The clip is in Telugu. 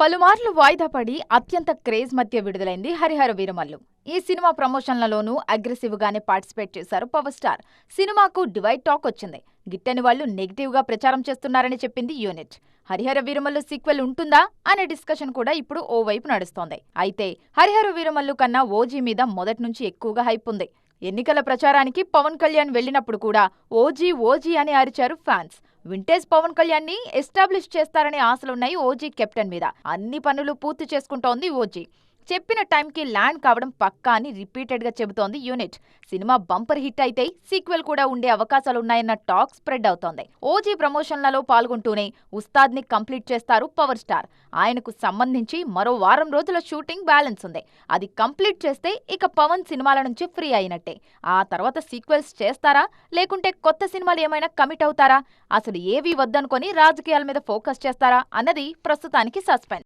పలుమార్లు వాయిదా పడి అత్యంత క్రేజ్ మధ్య విడుదలైంది హరిహర వీరమల్లు. ఈ సినిమా ప్రమోషన్లలోనూ అగ్రెసివ్ గానే పార్టిసిపేట్ చేశారు పవర్ స్టార్. సినిమాకు డివైడ్ టాక్ వచ్చింది. గిట్టని వాళ్ళు నెగిటివ్గా ప్రచారం చేస్తున్నారని చెప్పింది యూనిట్. హరిహర వీరమల్లు సీక్వెల్ ఉంటుందా అనే డిస్కషన్ కూడా ఇప్పుడు ఓవైపు నడుస్తోంది. అయితే హరిహర వీరమల్లు కన్నా ఓజీ మీద మొదటి నుంచి ఎక్కువగా హైప్ ఉంది. ఎన్నికల ప్రచారానికి పవన్ కళ్యాణ్ వెళ్ళినప్పుడు కూడా ఓజీ ఓజీ అని అరిచారు ఫ్యాన్స్. వింటేజ్ పవన్ కళ్యాణ్ని ఎస్టాబ్లిష్ చేస్తారనే ఆశలున్నాయి ఓజీ కెప్టెన్ మీద. అన్ని పనులు పూర్తి చేసుకుంటోంది ఓజీ. చెప్పిన టైంకి ల్యాండ్ కావడం పక్కా అని రిపీటెడ్గా చెబుతోంది యూనిట్. సినిమా బంపర్ హిట్ అయితే సీక్వెల్ కూడా ఉండే అవకాశాలున్నాయన్న టాక్ స్ప్రెడ్ అవుతోంది. ఓజీ ప్రమోషన్లలో పాల్గొంటూనే ఉస్తాద్ని కంప్లీట్ చేస్తారు పవర్ స్టార్. ఆయనకు సంబంధించి మరో వారం రోజుల షూటింగ్ బ్యాలెన్స్ ఉంది. అది కంప్లీట్ చేస్తే ఇక పవన్ సినిమాల నుంచి ఫ్రీ అయినట్టే. ఆ తర్వాత సీక్వెల్స్ చేస్తారా? లేకుంటే కొత్త సినిమాలు ఏమైనా కమిట్ అవుతారా? అసలు ఏవీ వద్దనుకొని రాజకీయాల మీద ఫోకస్ చేస్తారా? అన్నది ప్రస్తుతానికి సస్పెన్స్.